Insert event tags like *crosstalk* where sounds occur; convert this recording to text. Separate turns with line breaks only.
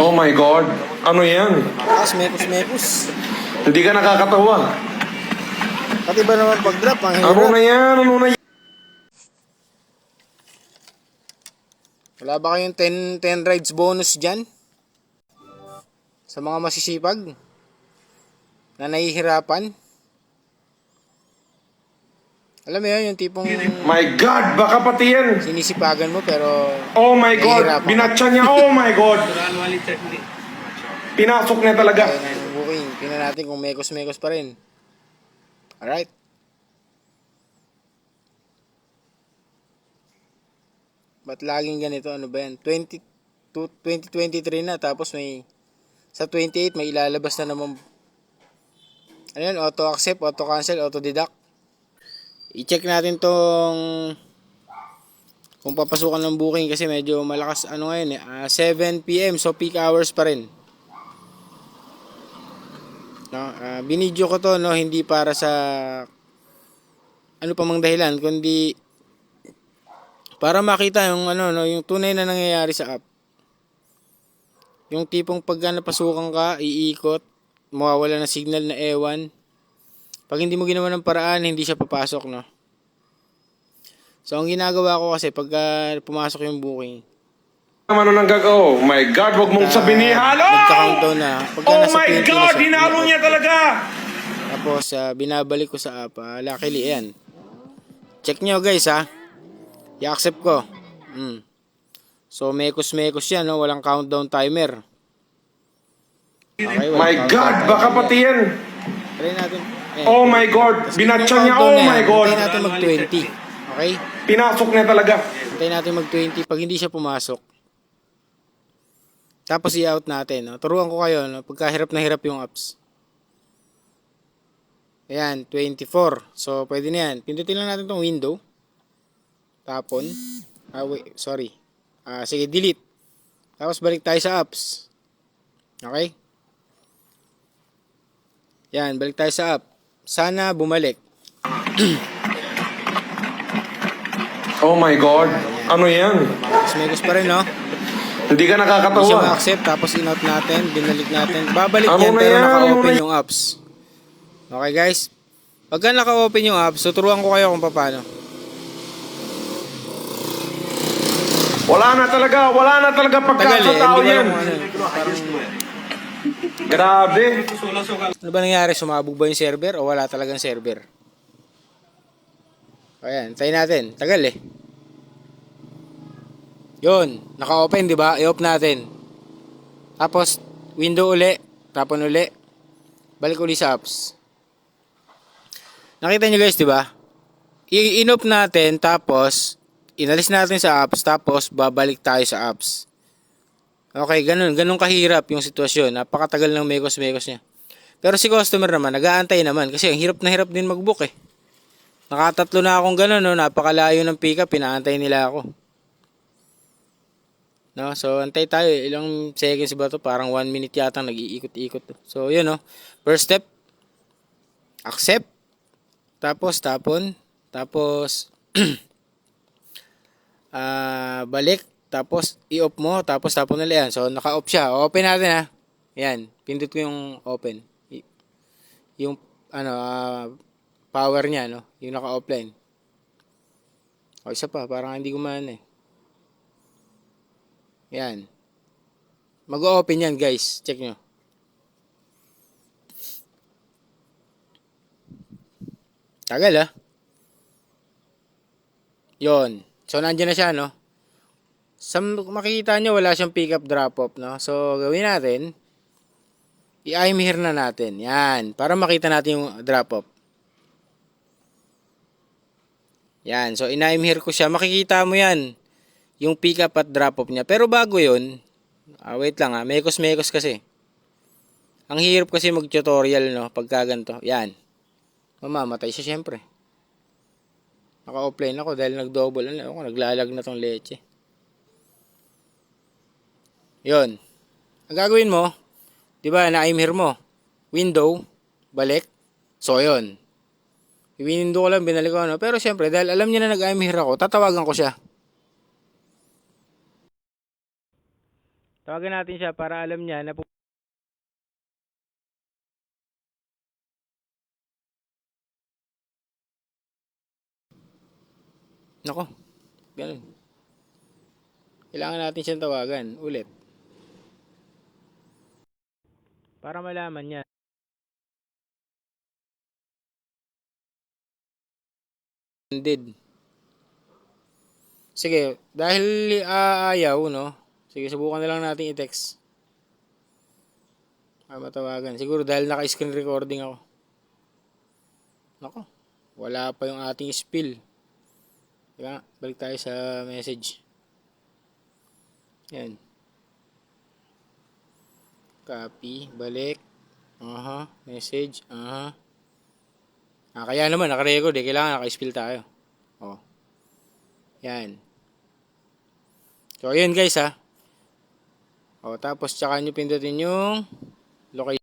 Oh my God. Ano yan?
Taas, mekos, mekos.
Hindi ka nakakatawa.
Pati ba naman pag-drop, ang hirap.
Ano na yan? Ano na yan?
Wala ba kayong 10, 10 rides bonus dyan? Sa mga masisipag? Na nahihirapan? Alam mo yun, yung tipong
My God, baka pati yan.
sinisipagan mo pero
Oh my God, binatsa niya. Oh my God. *laughs* Pinasok niya talaga.
kaya na yung booking. Tingnan natin kung mekos-mekos pa rin. Alright. Ba't laging ganito? Ano ba yan? 20, to- 2023 na tapos may sa 28 may ilalabas na naman ano yun? Auto accept, auto cancel, auto deduct. I-check natin tong kung papasukan ng booking kasi medyo malakas ano ngayon eh ah, 7 PM so peak hours pa rin. No, ah, binidyo ko to no hindi para sa ano pa mang dahilan kundi para makita yung ano no yung tunay na nangyayari sa app. Yung tipong pagka napasukan ka, iikot, mawawala ng signal na ewan. Pag hindi mo ginawa ng paraan, hindi siya papasok, no? So, ang ginagawa ko kasi pagka pumasok yung booking,
Ano nang gagaw? Oh my God, wag mong sabihin. Halo!
Magka-countdown na. Pagka
Oh
nasa
my
20 na
God,
siya,
hinalo niya talaga.
Tapos, ah, binabalik ko sa app. ah, luckily, ayan. Check nyo guys, ha. I-accept ko. Mm. So, mekos-mekos yan, no? Walang countdown timer. Okay, walang
My
countdown
God,
timer.
baka pati yan.
Try natin. Ayan.
Oh my God, binatsa niya. Oh
yan.
my God.
Hintayin natin mag-20. Okay?
Pinasok niya talaga.
Hintayin natin mag-20 pag hindi siya pumasok. Tapos i-out natin. No? Turuan ko kayo, no? pagka hirap na hirap yung apps. Ayan, 24. So, pwede na yan. Pindutin lang natin tong window. Tapon. Ah, wait, sorry. Ah, sige, delete. Tapos balik tayo sa apps. Okay? Yan, balik tayo sa app. Sana bumalik. *clears throat*
Oh my God. Ano yan?
Mas megos pa rin, no?
Hindi ka
Hindi siya
nakakatawa.
ma-accept, tapos in-out natin, binalik natin. Babalik
Ano
yan,
na
pero
yan?
naka-open
Ano na-
yung apps. Okay, guys? Pagka naka-open yung apps, tuturuan ko kayo kung paano.
Wala na talaga. Wala na talaga pagka
Tagal
sa
eh,
tao
hindi ko
yan.
alam kung ano. Parang,
Grabe.
ano ba nangyari? Sumabog ba yung server o wala talagang server? Ayan, tayo natin. Tagal eh. Yun, naka-open, di ba? I-off natin. Tapos, window uli, tapon uli, balik uli sa apps. Nakita nyo guys, di ba? I-in-off natin, tapos, inalis natin sa apps, tapos, babalik tayo sa apps. Okay, ganun, ganun kahirap yung sitwasyon. Napakatagal ng mekos-mekos niya. Pero si customer naman, nag-aantay naman, kasi ang hirap na hirap din mag-book eh. Nakatatlo na akong ganun, no? napakalayo ng pick-up, pinaantay nila ako. No, so antay tayo, ilang seconds ba to? Parang 1 minute yata nag-iikot-ikot. So yun no. First step, accept. Tapos tapon, tapos *clears throat* ah balik, tapos i-off mo, tapos tapon ulit yan. So naka-off siya. Open natin ha. Yan, pindot ko yung open. Y- Yung ano ah, power niya no, yung naka-offline. O isa pa, parang hindi gumana eh. Yan. Mag-open yan guys. Check nyo. Tagal ah. Yon. So nandiyan na siya no. Sa makikita nyo wala siyang pick up drop off no. So gawin natin. I-I'm here na natin. Yan. Para makita natin yung drop off. Yan. So in-I'm here ko siya. Makikita mo yan yung pick up at drop off niya. Pero bago yun, ah, wait lang ah, mekos-mekos kasi. Ang hirap kasi mag-tutorial no, pagka ganito. Yan. Mamamatay siya syempre. Naka-offline ako dahil nag-double. Ano, ako, naglalag na tong leche. Yon. Ang gagawin mo, di ba, na-I'm here mo. Window, balik. So, yon. I-window ko lang, binalik ko ano. Pero syempre, dahil alam niya na nag-I'm here ako, tatawagan ko siya. Tawagan natin siya para alam niya na Nako, ganun. Kailangan natin siyang tawagan ulit. Para malaman niya. Ended. Sige, dahil ah, ayaw, no? Sige, subukan na lang natin i-text. Para matawagan. Siguro dahil naka-screen recording ako. Nako, wala pa yung ating spill. Diba? Balik tayo sa message. Yan. Copy, balik. Aha, message, aha. Ah, kaya naman, naka-record eh. Kailangan naka-spill tayo. Oh. Yan. So, ayun guys ha. O, tapos tsaka nyo pindutin yung location.